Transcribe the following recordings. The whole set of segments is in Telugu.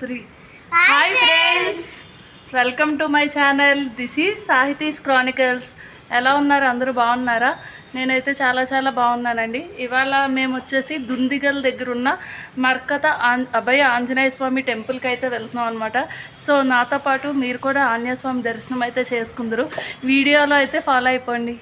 Three hi friends welcome to my channel this is Sahiti's Chronicles ఎలా ఉన్నారు? అందరూ బాగున్నారా? నేనైతే చాలా చాలా బాగున్నానండి. ఇవాళ మేము వచ్చేసి దుందిగల్ దగ్గర ఉన్న మర్కత అభయ ఆంజనేయ స్వామి టెంపుల్కి అయితే వెళ్తున్నాం అనమాట సో నాతో పాటు మీరు కూడా ఆంజనేయ స్వామి దర్శనం అయితే చేసుకుందరు. వీడియోలో అయితే ఫాలో అయిపోండి.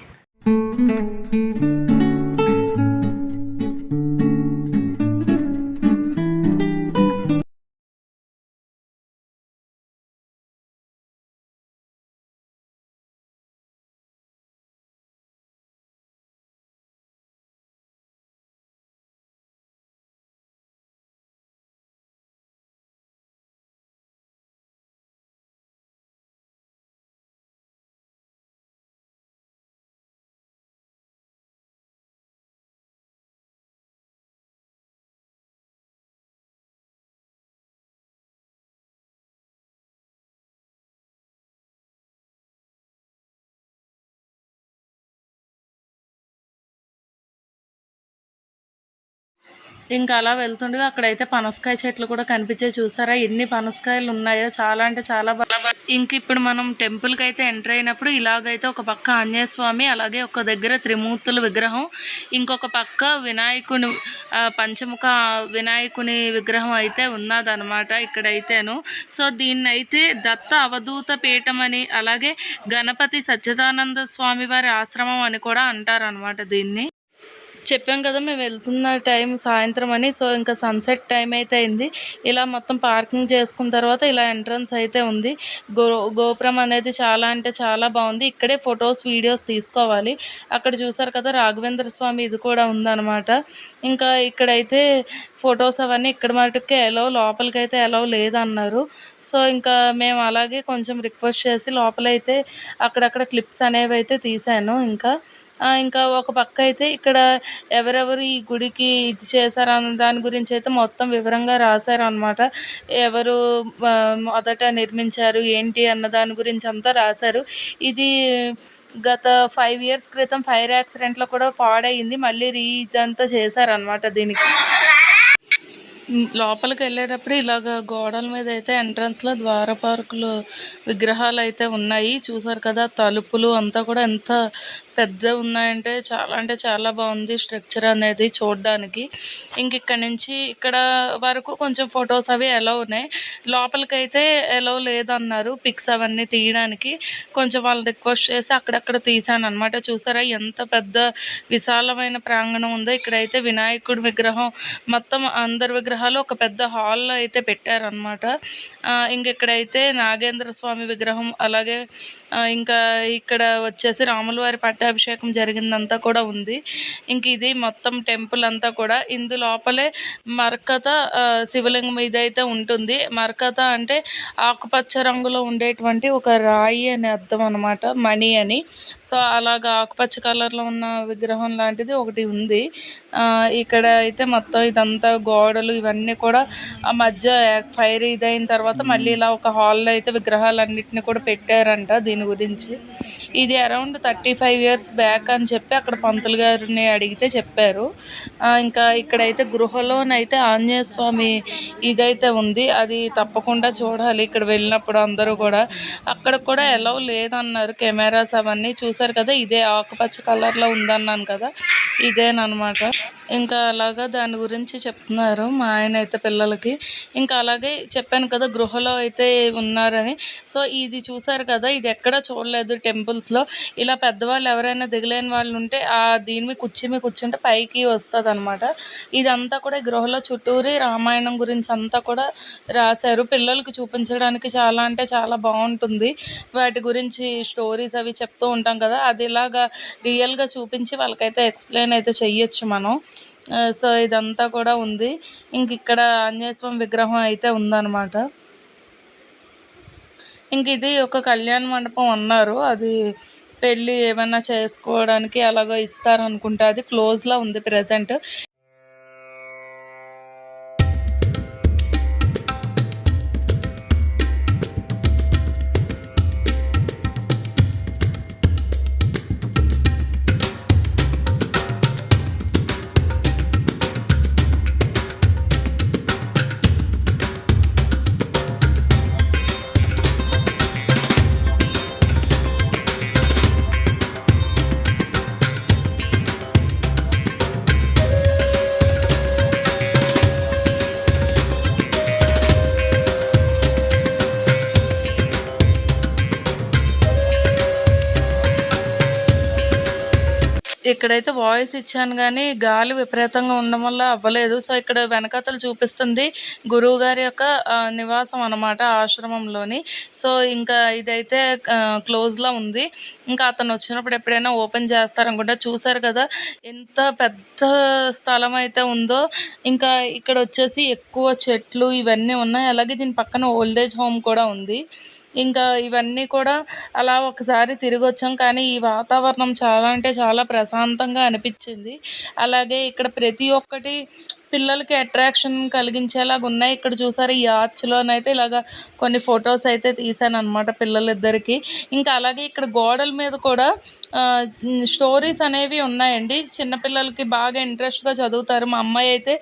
ఇంకా అలా వెళ్తుండగా అక్కడైతే పనసకాయ చెట్లు కూడా కనిపించాయి. చూసారా? ఎన్ని పనసకాయలు ఉన్నాయో. చాలా అంటే చాలా బాగా ఇంక ఇప్పుడు మనం టెంపుల్కి అయితే ఎంటర్ అయినప్పుడు ఇలాగైతే ఒక పక్క ఆంజనేయ స్వామి అలాగే ఒక దగ్గర త్రిమూర్తుల విగ్రహం ఇంకొక పక్క వినాయకుని పంచముఖ వినాయకుని విగ్రహం అయితే ఉన్నదనమాట ఇక్కడైతేను. సో దీన్ని అయితే దత్త అవధూత పీఠం అని అలాగే గణపతి సచ్చిదానంద స్వామి వారి ఆశ్రమం అని కూడా అంటారనమాట దీన్ని. చెప్పాం కదా మేము వెళ్తున్న టైం సాయంత్రం అని. సో ఇంకా సన్సెట్ టైం అయితే అయింది. ఇలా మొత్తం పార్కింగ్ చేసుకున్న తర్వాత ఇలా ఎంట్రన్స్ అయితే ఉంది. గో గోపురం అనేది చాలా అంటే చాలా బాగుంది. ఇక్కడే ఫొటోస్ వీడియోస్ తీసుకోవాలి. అక్కడ చూసారు కదా రాఘవేంద్ర స్వామి ఇది కూడా ఉందన్నమాట. ఇంకా ఇక్కడైతే ఫొటోస్ అవన్నీ ఇక్కడ మటుకే ఎలవ్ లోపలికి అయితే ఎలవ్ లేదన్నారు. సో ఇంకా మేము అలాగే కొంచెం రిక్వెస్ట్ చేసి లోపలైతే అక్కడక్కడ క్లిప్స్ అనేవి అయితే తీసాను ఇంకా ఇంకా ఒక పక్క అయితే ఇక్కడ ఎవరెవరు ఈ గుడికి ఇది చేశారన్న దాని గురించి అయితే మొత్తం వివరంగా రాశారు అనమాట ఎవరు మొదట నిర్మించారు ఏంటి అన్న దాని గురించి అంతా రాశారు. ఇది గత ఫైవ్ ఇయర్స్ క్రితం ఫైర్ యాక్సిడెంట్లో కూడా పాడైంది. మళ్ళీ రీ ఇదంతా చేశారనమాట దీనికి. లోపలికి వెళ్ళేటప్పుడు ఇలాగ గోడల మీద అయితే ఎంట్రన్స్లో ద్వారపార్కులు విగ్రహాలు అయితే ఉన్నాయి. చూసారు కదా తలుపులు అంతా కూడా ఎంత పెద్ద ఉన్నాయంటే చాలా అంటే చాలా బాగుంది స్ట్రక్చర్ అనేది చూడడానికి. ఇంక ఇక్కడ నుంచి ఇక్కడ వరకు కొంచెం ఫొటోస్ అవి ఎలా ఉన్నాయి. లోపలికైతే ఎలా లేదన్నారు పిక్స్ అవన్నీ తీయడానికి. కొంచెం వాళ్ళు రిక్వెస్ట్ చేసి అక్కడక్కడ తీసాను అనమాట చూసారా ఎంత పెద్ద విశాలమైన ప్రాంగణం ఉందో. ఇక్కడైతే వినాయకుడి విగ్రహం మొత్తం అందరి విగ్రహాలు ఒక పెద్ద హాల్లో అయితే పెట్టారనమాట ఇంక ఇక్కడైతే నాగేంద్ర స్వామి విగ్రహం అలాగే ఇంకా ఇక్కడ వచ్చేసి రాములవారి పట్ట పట్టాభిషేకం జరిగిందంతా కూడా ఉంది. ఇంక ఇది మొత్తం టెంపుల్ అంతా కూడా ఇందు లోపలే మరకత శివలింగం ఇదైతే ఉంటుంది. మరకత అంటే ఆకుపచ్చ రంగులో ఉండేటువంటి ఒక రాయి అని అర్థం అనమాట మణి అని. సో అలాగా ఆకుపచ్చ కలర్లో ఉన్న విగ్రహం లాంటిది ఒకటి ఉంది. ఇక్కడ అయితే మొత్తం ఇదంతా గోడలు ఇవన్నీ కూడా ఆ మధ్య ఫైర్ ఇదైన తర్వాత మళ్ళీ ఇలా ఒక హాల్లో అయితే విగ్రహాలన్నిటిని కూడా పెట్టారంట దీని గురించి. ఇది around thirty five years back అని చెప్పి అక్కడ పంతులు గారిని అడిగితే చెప్పారు. ఇంకా ఇక్కడైతే గృహలోనైతే ఆంజనేయ స్వామి ఇదైతే ఉంది. అది తప్పకుండా చూడాలి. ఇక్కడ వెళ్ళినప్పుడు అందరూ కూడా. అక్కడ కూడా ఎలా లేదన్నారు. కెమెరాస్ అవన్నీ చూసారు కదా. ఇదే ఆకుపచ్చ కలర్లో ఉందన్నాను కదా. ఇదేనమాట ఇంకా అలాగా దాని గురించి చెప్తున్నారు మా ఆయన అయితే పిల్లలకి. ఇంకా అలాగే చెప్పాను కదా గృహలో అయితే ఉన్నారని. సో ఇది చూసారు కదా. ఇది ఎక్కడ చూడలేదు టెంపుల్స్లో. ఇలా పెద్దవాళ్ళు ఎవరు ఎవరైనా దిగలేని వాళ్ళు ఉంటే ఆ దీని మీద కుర్చీ మీద కూర్చుంటే పైకి వస్తుంది అనమాట ఇదంతా కూడా ఈ గృహలో చుట్టూరి రామాయణం గురించి అంతా కూడా రాశారు. పిల్లలకు చూపించడానికి చాలా అంటే చాలా బాగుంటుంది. వాటి గురించి స్టోరీస్ అవి చెప్తూ ఉంటాం కదా అది ఇలాగా రియల్గా చూపించి వాళ్ళకైతే ఎక్స్ప్లెయిన్ అయితే చెయ్యొచ్చు మనం. సో ఇదంతా కూడా ఉంది. ఇంక ఇక్కడ ఆంజనేయస్వామి విగ్రహం అయితే ఉందన్నమాట. ఇంక ఇది ఒక కళ్యాణ మండపం అన్నారు. అది పెళ్ళి ఏమైనా చేసుకోవడానికి అలాగో ఇస్తారు అనుకుంటా అది క్లోజ్లో ఉంది ప్రజెంట్ ఇక్కడైతే వాయిస్ ఇచ్చాను కానీ గాలి విపరీతంగా ఉండడం వల్ల అవ్వలేదు. సో ఇక్కడ వెనకాతలు చూపిస్తుంది గురువు గారి యొక్క నివాసం అన్నమాట ఆశ్రమంలోని. సో ఇంకా ఇదైతే క్లోజ్లో ఉంది. ఇంకా అతను వచ్చినప్పుడు ఎప్పుడైనా ఓపెన్ చేస్తారనుకుంటా చూసారు కదా ఎంత పెద్ద స్థలం అయితే ఉందో. ఇంకా ఇక్కడ వచ్చేసి ఎక్కువ చెట్లు ఇవన్నీ ఉన్నాయి. అలాగే దీని పక్కన ఓల్డేజ్ హోమ్ కూడా ఉంది. ఇంకా ఇవన్నీ కూడా అలా ఒకసారి తిరిగి వచ్చాం కానీ ఈ వాతావరణం చాలా అంటే చాలా ప్రశాంతంగా అనిపించింది. అలాగే ఇక్కడ ప్రతి ఒక్కటి పిల్లలకి అట్రాక్షన్ కలిగించేలాగా ఉన్నాయి. ఇక్కడ చూసారు ఈ ఆర్చ్లోనైతే ఇలాగ కొన్ని ఫొటోస్ అయితే తీసాను అనమాట పిల్లలిద్దరికి. ఇంకా అలాగే ఇక్కడ గోడల మీద కూడా స్టోరీస్ అనేవి ఉన్నాయండి. చిన్నపిల్లలకి బాగా ఇంట్రెస్ట్గా చదువుతారు. మా అమ్మాయి అయితే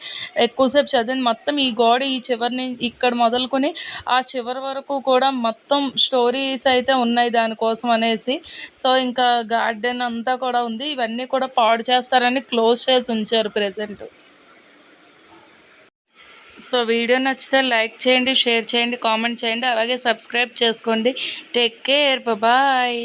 ఎక్కువసేపు చదివింది. మొత్తం ఈ గోడ ఈ చివరిని ఇక్కడ మొదలుకొని ఆ చివరి వరకు కూడా మొత్తం స్టోరీస్ అయితే ఉన్నాయి దానికోసం అనేసి. సో ఇంకా గార్డెన్ అంతా కూడా ఉంది. ఇవన్నీ కూడా పాడు చేస్తారని క్లోజ్ చేసి ఉంచారు ప్రజెంట్ సో వీడియో నచ్చితే లైక్ చేయండి షేర్ చేయండి కామెంట్ చేయండి అలాగే సబ్స్క్రైబ్ చేసుకోండి. Take care bye